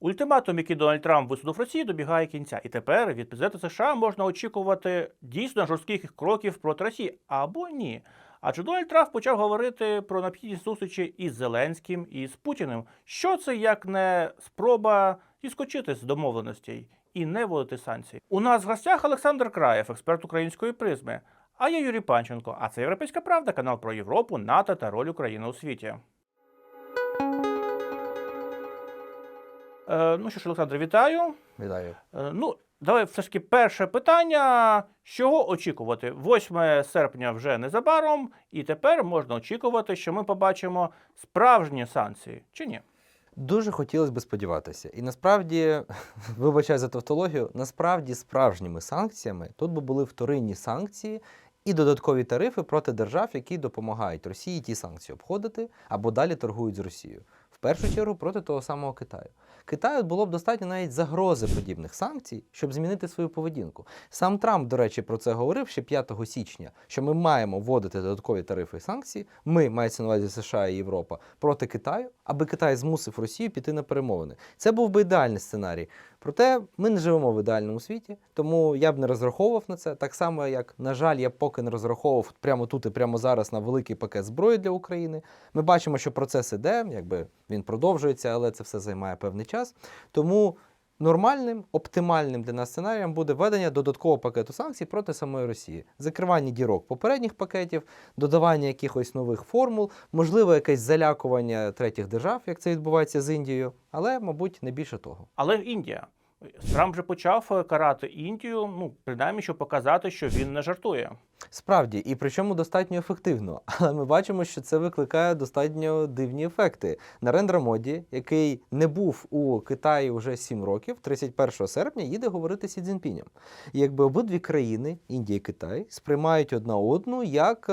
Ультиматум, який Дональд Трамп висунув Росії, добігає кінця. І тепер від президента США можна очікувати дійсно жорстких кроків проти Росії або ні. Адже Дональд Трамп почав говорити про необхідність зустрічі із Зеленським і з Путіним. Що це як не спроба зіскочити з домовленостей і не вводити санкції? У нас в гостях Олександр Краєв, експерт української призми. А я Юрій Панченко. А це Європейська Правда, канал про Європу, НАТО та роль України у світі. Ну що ж, Олександр, вітаю. Вітаю. Е, Ну, давай все ж таки перше питання. Чого очікувати? 8 серпня вже незабаром, і тепер можна очікувати, що ми побачимо справжні санкції, чи ні? Дуже хотілося б сподіватися. І насправді, вибачаю за тавтологію, насправді справжніми санкціями тут би були вторинні санкції і додаткові тарифи проти держав, які допомагають Росії ті санкції обходити або далі торгують з Росією. В першу чергу проти того самого Китаю. Китаю було б достатньо навіть загрози подібних санкцій, щоб змінити свою поведінку. Сам Трамп, до речі, про це говорив ще 5 січня, що ми маємо вводити додаткові тарифи і санкції. Ми мається на увазі США і Європа проти Китаю, аби Китай змусив Росію піти на перемовини. Це був би ідеальний сценарій. Проте ми не живемо в ідеальному світі, тому я б не розраховував на це. Так само, як, на жаль, я поки не розраховував прямо тут і прямо зараз на великий пакет зброї для України. Ми бачимо, що процес іде, якби він продовжується, але це все займає певний час. Тому нормальним, оптимальним для нас сценарієм буде введення додаткового пакету санкцій проти самої Росії, закривання дірок попередніх пакетів, додавання якихось нових формул, можливо, якесь залякування третіх держав, як це відбувається з Індією, але, мабуть, не більше того. Але Індія. Трамп вже почав карати Індію, ну принаймні, щоб показати, що він не жартує. Справді, і причому достатньо ефективно. Але ми бачимо, що це викликає достатньо дивні ефекти. Нарендра Моді, який не був у Китаї вже 7 років, 31 серпня їде говорити Сі Цзіньпінем. І якби обидві країни, Індія і Китай, сприймають одна одну як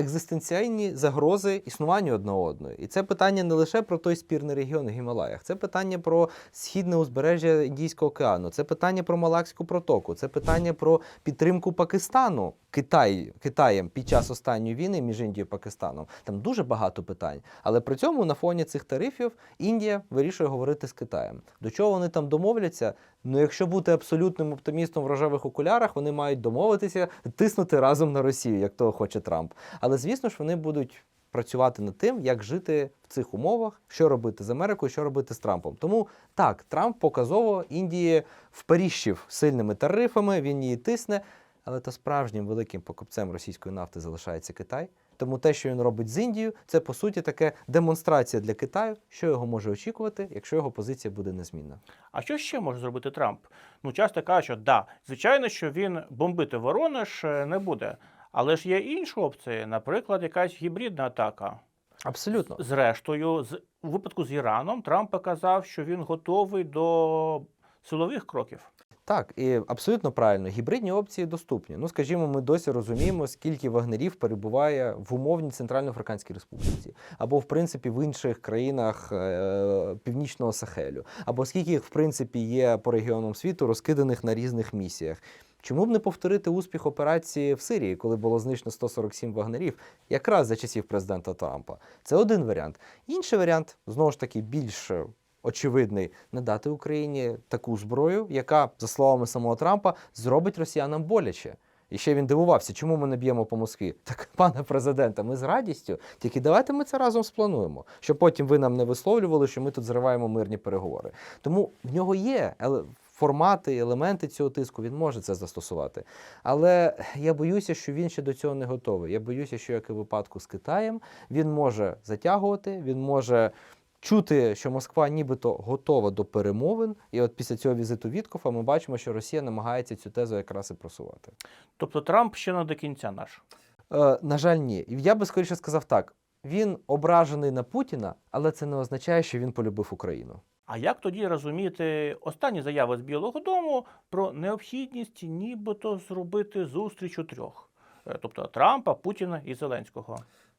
е, екзистенціальні загрози існуванню одна одної. І це питання не лише про той спірний регіон в Гімалаях, це питання про східне узбережжя Індійського океану, це питання про Малакську протоку, це питання про підтримку Пакистану Китай, Китаєм під час останньої війни між Індією і Пакистаном. Там дуже багато питань. Але при цьому на фоні цих тарифів Індія вирішує говорити з Китаєм. До чого вони там домовляться? Ну, якщо бути абсолютним оптимістом в рожевих окулярах, вони мають домовитися тиснути разом на Росію, як того хоче Трамп. Але звісно ж, вони будуть працювати над тим, як жити в цих умовах, що робити з Америкою, що робити з Трампом. Тому так, Трамп показово Індії вперіщив сильними тарифами, він її тисне. Але то справжнім великим покупцем російської нафти залишається Китай. Тому те, що він робить з Індією, це по суті таке демонстрація для Китаю, що його може очікувати, якщо його позиція буде незмінна. А що ще може зробити Трамп? Ну, часто кажуть, що да, звичайно, що він бомбити Воронеж е, не буде. Але ж є інші опції, наприклад, якась гібридна атака. Абсолютно. Зрештою, з у випадку з Іраном Трамп показав, що він готовий до силових кроків. Так, і абсолютно правильно, гібридні опції доступні. Ну, скажімо, ми досі розуміємо, скільки вагнерів перебуває в умовній Центральноафриканській Республіці, або в принципі в інших країнах е, Північного Сахелю, або скільки їх в принципі є по регіонам світу, розкиданих на різних місіях. Чому б не повторити успіх операції в Сирії, коли було знищено 147 вагнерів, якраз за часів президента Трампа? Це один варіант. Інший варіант, знову ж таки, більш очевидний, надати Україні таку зброю, яка, за словами самого Трампа, зробить росіянам боляче. І ще він дивувався, чому ми не б'ємо по Москві. Так, пане президенте, ми з радістю, тільки давайте ми це разом сплануємо, щоб потім ви нам не висловлювали, що ми тут зриваємо мирні переговори. Тому в нього є формати, елементи цього тиску, він може це застосувати. Але я боюся, що він ще до цього не готовий. Я боюся, що як і випадку з Китаєм, він може затягувати, він може. Чути, що Москва нібито готова до перемовин, і от після цього візиту Віткофа ми бачимо, що Росія намагається цю тезу якраз і просувати. Тобто Трамп ще не до кінця наш. Е, на жаль, ні. Я би скоріше сказав так: він ображений на Путіна, але це не означає, що він полюбив Україну. А як тоді розуміти останні заяви з Білого Дому про необхідність нібито зробити зустріч у трьох? Е, Тобто Трампа, Путіна і Зеленського.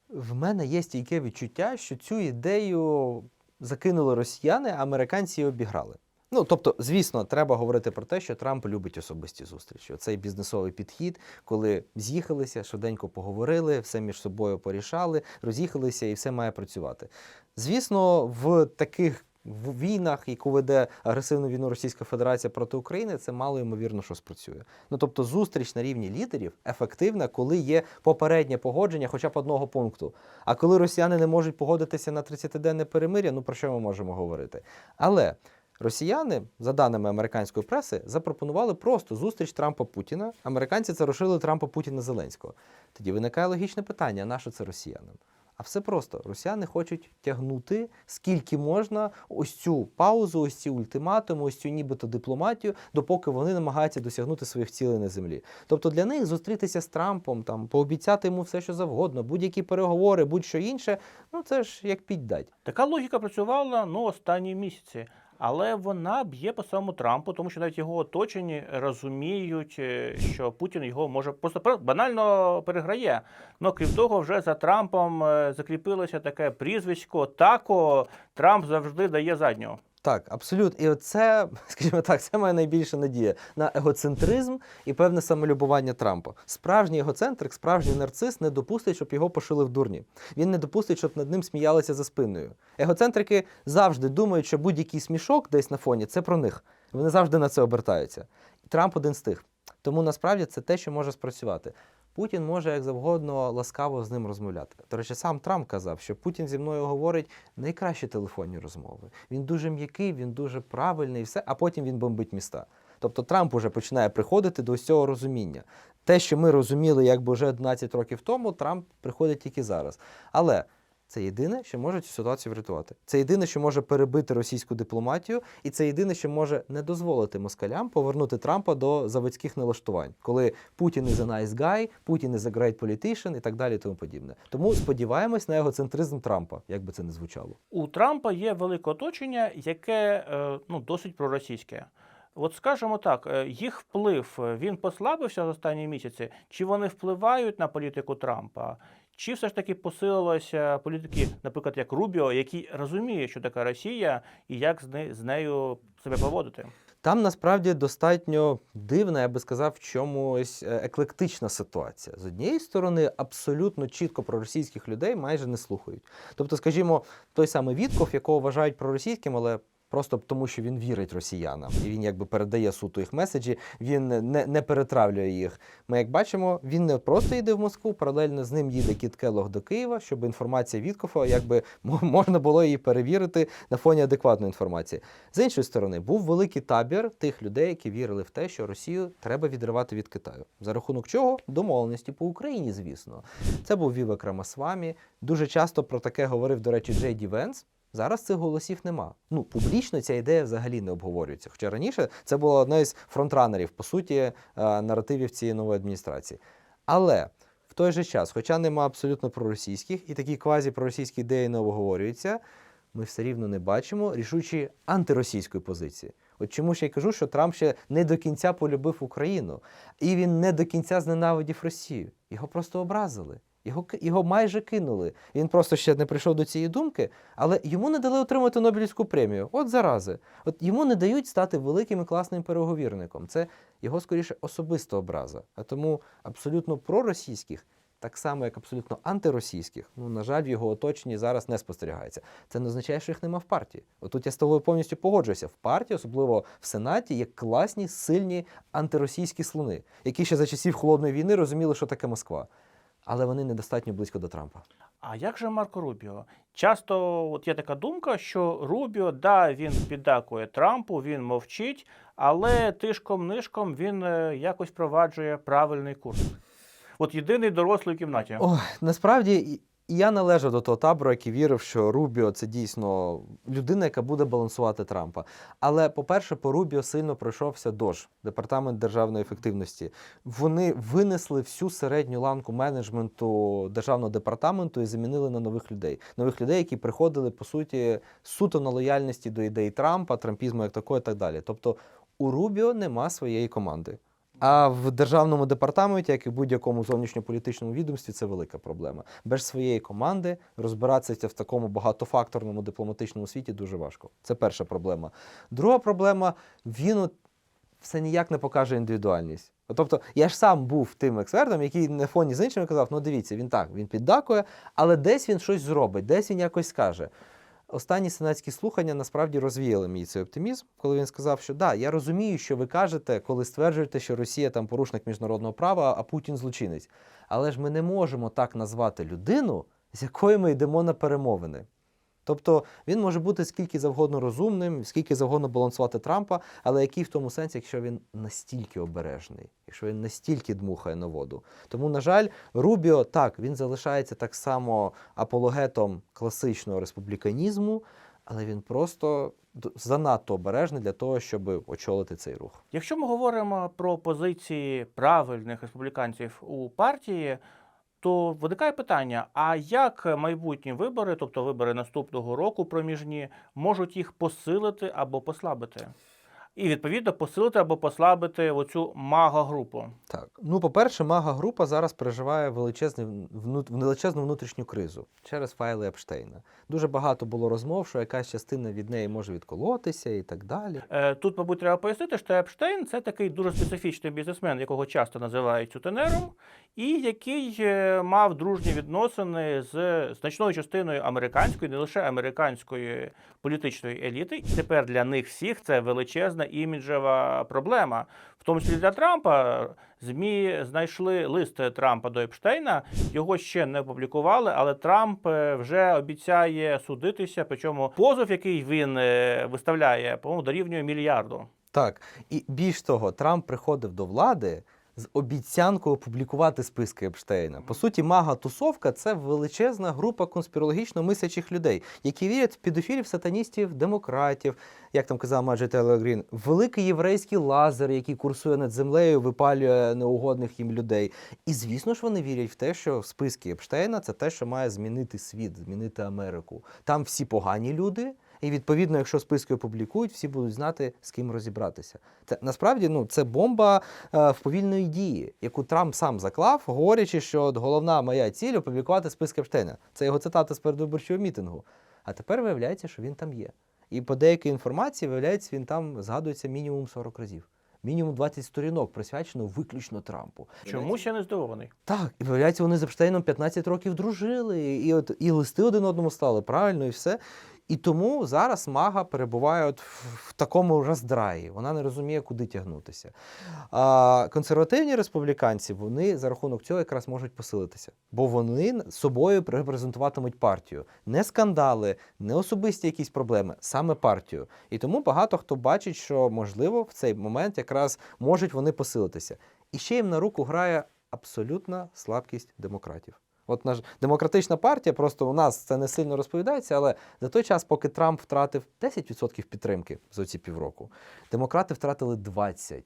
В мене є стійке відчуття, що цю ідею закинули росіяни, а американці обіграли. Ну, тобто, звісно, треба говорити про те, що Трамп любить особисті зустрічі. Цей бізнесовий підхід, коли з'їхалися, швиденько поговорили, все між собою порішали, роз'їхалися і все має працювати. Звісно, в таких в війнах, яку веде агресивну війну Російська Федерація проти України, це мало ймовірно, що спрацює. Ну тобто, зустріч на рівні лідерів ефективна, коли є попереднє погодження, хоча б одного пункту. А коли росіяни не можуть погодитися на 30-денне перемир'я, ну про що ми можемо говорити? Але росіяни, за даними американської преси, запропонували просто зустріч Трампа Путіна. Американці це розшили Трампа Путіна Зеленського. Тоді виникає логічне питання: на що це росіянам? А все просто росіяни хочуть тягнути скільки можна ось цю паузу, ось ці ультиматуми, ось цю нібито дипломатію, допоки вони намагаються досягнути своїх цілей на землі. Тобто для них зустрітися з Трампом, там пообіцяти йому все, що завгодно, будь-які переговори, будь-що інше, ну це ж як піддать. Така логіка працювала ну, останні місяці. Але вона б'є по самому Трампу, тому що навіть його оточені розуміють, е, що Путін його може просто банально переграє. Ну крім того, вже за Трампом е, закріпилося таке прізвисько Тако. Трамп завжди дає заднього. Так, абсолютно. І оце, скажімо так, це моя найбільша надія на егоцентризм і певне самолюбування Трампа. Справжній егоцентрик, справжній нарцис не допустить, щоб його пошили в дурні. Він не допустить, щоб над ним сміялися за спиною. Егоцентрики завжди думають, що будь-який смішок десь на фоні це про них. Вони завжди на це обертаються. Трамп один з тих. Тому насправді це те, що може спрацювати. Путін може як завгодно ласкаво з ним розмовляти. До речі, сам Трамп казав, що Путін зі мною говорить найкращі телефонні розмови. Він дуже м'який, він дуже правильний, і все, а потім він бомбить міста. Тобто Трамп уже починає приходити до цього розуміння. Те, що ми розуміли якби вже 11 років тому, Трамп приходить тільки зараз. Але це єдине, що може цю ситуацію врятувати. Це єдине, що може перебити російську дипломатію, і це єдине, що може не дозволити москалям повернути Трампа до заводських налаштувань, коли Путін is a nice guy, Путін is a great politician і так далі, і тому подібне. Тому сподіваємось на егоцентризм Трампа, як би це не звучало. У Трампа є велике оточення, яке е, ну, досить проросійське. От скажімо так, е, їх вплив е, він послабився за останні місяці, чи вони впливають на політику Трампа? Чи все ж таки посилилися політики, наприклад, як Рубіо, який розуміє, що така Росія і як з нею себе поводити? Там насправді достатньо дивна, я би сказав, в чомусь е, еклектична ситуація. З однієї сторони, абсолютно чітко проросійських людей майже не слухають. Тобто, скажімо, той самий Вітков, якого вважають проросійським, але просто тому, що він вірить росіянам, і він якби передає суто їх меседжі, він не, не перетравлює їх. Ми, як бачимо, він не просто йде в Москву, паралельно з ним їде Кіт Келлог до Києва, щоб інформація Віткофа, якби можна було її перевірити на фоні адекватної інформації. З іншої сторони, був великий табір тих людей, які вірили в те, що Росію треба відривати від Китаю. За рахунок чого? Домовленості по Україні, звісно. Це був Вівек Рамасвамі. Дуже часто про таке говорив, до речі, Джей Ді Венс. Зараз цих голосів нема. Ну, публічно ця ідея взагалі не обговорюється. Хоча раніше це була одна із фронтранерів, по суті, е, наративів цієї нової адміністрації. Але в той же час, хоча нема абсолютно проросійських і такі квазі-проросійські ідеї не обговорюються, ми все рівно не бачимо рішучі антиросійської позиції. От чому ж я кажу, що Трамп ще не до кінця полюбив Україну, і він не до кінця зненавидів Росію. Його просто образили. Його, його майже кинули. Він просто ще не прийшов до цієї думки, але йому не дали отримати Нобелівську премію. От зарази. От йому не дають стати великим і класним переговірником. Це його скоріше особиста образа. А тому абсолютно проросійських, так само як абсолютно антиросійських, ну на жаль, в його оточенні зараз не спостерігається. Це не означає, що їх нема в партії. Отут я з тобою повністю погоджуюся. В партії, особливо в Сенаті, є класні, сильні антиросійські слони, які ще за часів холодної війни розуміли, що таке Москва. Але вони недостатньо близько до Трампа. А як же Марко Рубіо? Часто от є така думка, що Рубіо, да, він піддакує Трампу, він мовчить, але тишком-нишком він е, якось впроваджує правильний курс. От єдиний дорослий в кімнаті. О, насправді і- я належав до того табору, який вірив, що Рубіо це дійсно людина, яка буде балансувати Трампа. Але, по-перше, по Рубіо сильно пройшовся ДОЖ, департамент державної ефективності. Вони винесли всю середню ланку менеджменту державного департаменту і замінили на нових людей. Нових людей, які приходили по суті суто на лояльності до ідей Трампа, трампізму як такого, і так далі. Тобто у Рубіо нема своєї команди. А в державному департаменті, як і в будь-якому зовнішньополітичному відомстві, це велика проблема. Без своєї команди розбиратися в такому багатофакторному дипломатичному світі дуже важко. Це перша проблема. Друга проблема він все ніяк не покаже індивідуальність. Тобто, я ж сам був тим експертом, який на фоні з іншими казав: ну дивіться, він так, він піддакує, але десь він щось зробить, десь він якось скаже. Останні сенатські слухання насправді розвіяли мій цей оптимізм, коли він сказав, що да, я розумію, що ви кажете, коли стверджуєте, що Росія там порушник міжнародного права, а Путін злочинець. Але ж ми не можемо так назвати людину, з якою ми йдемо на перемовини. Тобто він може бути скільки завгодно розумним, скільки завгодно балансувати Трампа, але який в тому сенсі, якщо він настільки обережний, якщо він настільки дмухає на воду. Тому, на жаль, Рубіо так він залишається так само апологетом класичного республіканізму, але він просто занадто обережний для того, щоб очолити цей рух. Якщо ми говоримо про позиції правильних республіканців у партії, то виникає питання: а як майбутні вибори, тобто вибори наступного року проміжні, можуть їх посилити або послабити? І відповідно посилити або послабити оцю мага-групу. Так, ну по-перше, мага група зараз переживає величезний вну- величезну внутрішню кризу через файли Епштейна. Дуже багато було розмов, що якась частина від неї може відколотися і так далі. Е, Тут, мабуть, треба пояснити, що Епштейн це такий дуже специфічний бізнесмен, якого часто називають сутенером, і який е, мав дружні відносини з значною частиною американської, не лише американської політичної еліти. І тепер для них всіх це величезна іміджева проблема. В тому числі для Трампа ЗМІ знайшли лист Трампа до Епштейна. Його ще не опублікували, але Трамп е, вже обіцяє судитися. Причому позов, який він е, виставляє, по-моєму, дорівнює мільярду. Так, і більш того, Трамп приходив до влади з обіцянкою опублікувати списки Епштейна. По суті, мага тусовка це величезна група конспірологічно мислячих людей, які вірять в педофілів, сатаністів, демократів, як там казав Маджі Тейлор Грін, великий єврейський лазер, який курсує над землею, випалює неугодних їм людей. І звісно ж, вони вірять в те, що списки Епштейна це те, що має змінити світ, змінити Америку. Там всі погані люди. І відповідно, якщо списки опублікують, всі будуть знати, з ким розібратися. Це насправді ну це бомба е, вповільної дії, яку Трамп сам заклав, говорячи, що от головна моя ціль опублікувати списки Епштейна. Це його цитата з передвиборчого мітингу. А тепер виявляється, що він там є. І по деякій інформації, виявляється, він там згадується мінімум 40 разів. Мінімум 20 сторінок присвячено виключно Трампу. Чомусь я не здивований. Так, і виявляється, вони з Епштейном 15 років дружили, і от і листи один одному стали правильно, і все. І тому зараз мага перебуває от в, такому роздраї. Вона не розуміє, куди тягнутися. А консервативні республіканці вони за рахунок цього якраз можуть посилитися, бо вони собою репрезентуватимуть партію. Не скандали, не особисті якісь проблеми, саме партію. І тому багато хто бачить, що можливо в цей момент якраз можуть вони посилитися. І ще їм на руку грає абсолютна слабкість демократів. От наш демократична партія, просто у нас це не сильно розповідається, але за той час, поки Трамп втратив 10% підтримки за ці півроку, демократи втратили 20%.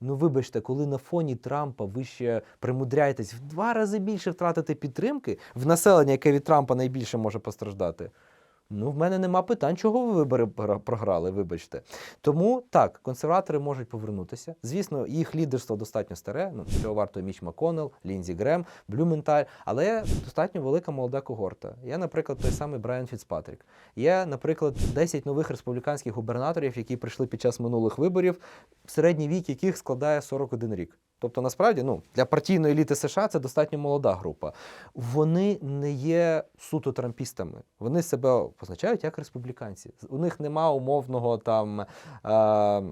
Ну, вибачте, коли на фоні Трампа ви ще примудряєтесь в два рази більше втратити підтримки в населення, яке від Трампа найбільше може постраждати. Ну, в мене нема питань, чого ви вибори програли, вибачте. Тому так, консерватори можуть повернутися. Звісно, їх лідерство достатньо старе. Ну, цього варто Міч Маконел, Лінзі Грем, Блюменталь, але достатньо велика молода когорта. Є, наприклад, той самий Брайан Фіцпатрік. Є, наприклад, 10 нових республіканських губернаторів, які прийшли під час минулих виборів, середній вік яких складає 41 рік. Тобто, насправді, ну для партійної еліти США це достатньо молода група. Вони не є суто трампістами. Вони себе позначають як республіканці. У них нема умовного там. Е-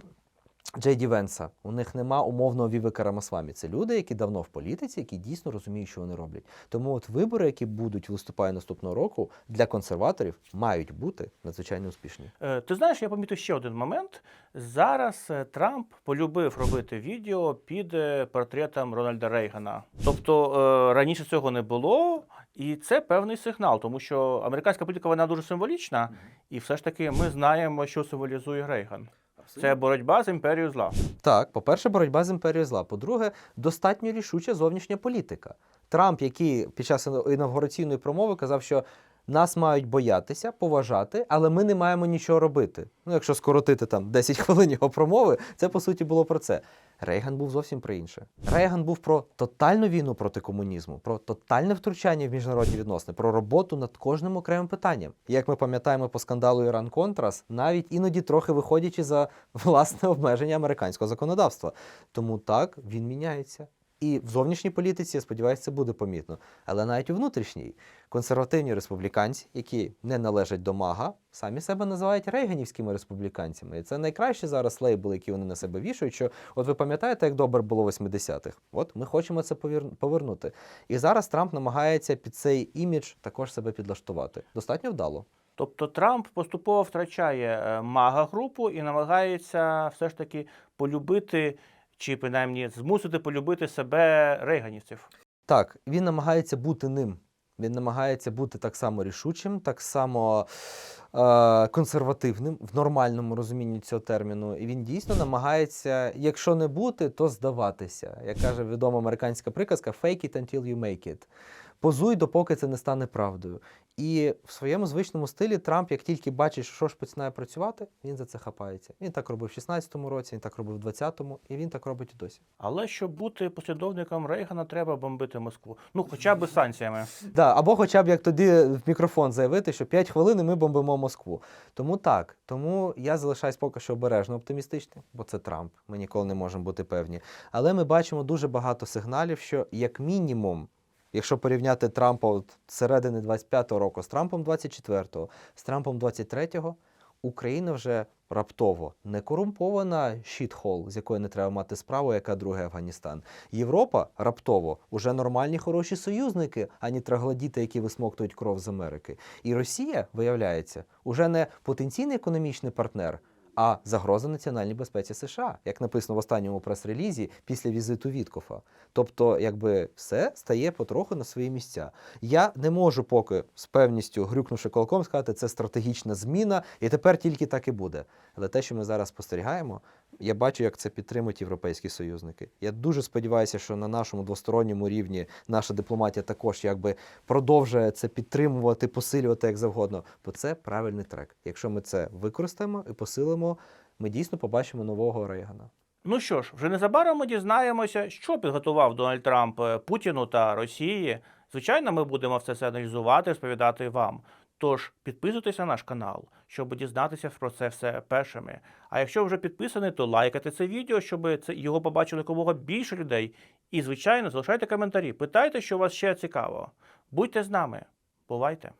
Джей Ді Венса, у них нема умовного Вівека Рамасвамі. Це люди, які давно в політиці, які дійсно розуміють, що вони роблять. Тому от вибори, які будуть в листопаді наступного року, для консерваторів мають бути надзвичайно успішні. Е, Ти знаєш, я помітив ще один момент. Зараз е, Трамп полюбив робити відео під е, портретом Рональда Рейгана. Тобто раніше цього не було, і це певний сигнал, тому що американська політика вона дуже символічна, і все ж таки ми знаємо, що символізує Рейган. Це боротьба з імперією зла. Так, по-перше, боротьба з імперією зла. По-друге, достатньо рішуча зовнішня політика. Трамп, який під час інавгураційної промови казав, що нас мають боятися, поважати, але ми не маємо нічого робити. Ну, якщо скоротити там 10 хвилин його промови, це по суті було про це. Рейган був зовсім про інше. Рейган був про тотальну війну проти комунізму, про тотальне втручання в міжнародні відносини, про роботу над кожним окремим питанням. Як ми пам'ятаємо по скандалу Іран Контрас, навіть іноді трохи виходячи за власне обмеження американського законодавства. Тому так він міняється. І в зовнішній політиці, я сподіваюся, це буде помітно. Але навіть у внутрішній консервативні республіканці, які не належать до МАГА, самі себе називають рейганівськими республіканцями. І це найкращий зараз лейбл, який вони на себе вішають. Що от ви пам'ятаєте, як добре було в 80-х? От ми хочемо це повернути. І зараз Трамп намагається під цей імідж також себе підлаштувати. Достатньо вдало. Тобто Трамп поступово втрачає мага групу і намагається все ж таки полюбити, чи принаймні змусити полюбити себе рейганівців. Так, він намагається бути ним. Він намагається бути так само рішучим, так само е, консервативним в нормальному розумінні цього терміну. І він дійсно намагається, якщо не бути, то здаватися. Як каже відома американська приказка: fake it until you make it. Позуй, допоки це не стане правдою. І в своєму звичному стилі Трамп, як тільки бачить, що ж починає працювати, він за це хапається. Він так робив в 16-му році, він так робив в 20-му, і він так робить і досі. Але щоб бути послідовником Рейгана, треба бомбити Москву. Ну, хоча б санкціями. Да, або хоча б як тоді в мікрофон заявити, що 5 хвилин і ми бомбимо Москву. Тому так. Тому я залишаюсь поки що обережно оптимістичним, бо це Трамп. Ми ніколи не можемо бути певні. Але ми бачимо дуже багато сигналів, що як мінімум. Якщо порівняти Трампа от середини 25-го року з Трампом 24-го, з Трампом 23-го, Україна вже раптово не корумпована щітхол, з якою не треба мати справу, яка другий Афганістан. Європа раптово уже нормальні хороші союзники, а не троглодіти, які висмоктують кров з Америки. І Росія, виявляється, уже не потенційний економічний партнер. А загроза національній безпеці США, як написано в останньому прес-релізі після візиту Віткофа. Тобто, якби все стає потроху на свої місця. Я не можу поки з певністю, грюкнувши колком сказати, це стратегічна зміна, і тепер тільки так і буде. Але те, що ми зараз спостерігаємо, я бачу, як це підтримують європейські союзники. Я дуже сподіваюся, що на нашому двосторонньому рівні наша дипломатія також якби продовжує це підтримувати, посилювати як завгодно. Бо це правильний трек. Якщо ми це використаємо і посилимо, ми дійсно побачимо нового Рейгана. Ну що ж, вже незабаром ми дізнаємося, що підготував Дональд Трамп е, Путіну та Росії. Звичайно, ми будемо все це аналізувати, розповідати вам. Тож підписуйтесь на наш канал, щоб дізнатися про це все першими. А якщо вже підписані, то лайкайте це відео, щоб це його побачили якомога більше людей. І, звичайно, залишайте коментарі, питайте, що вас ще цікаво. Будьте з нами. Бувайте!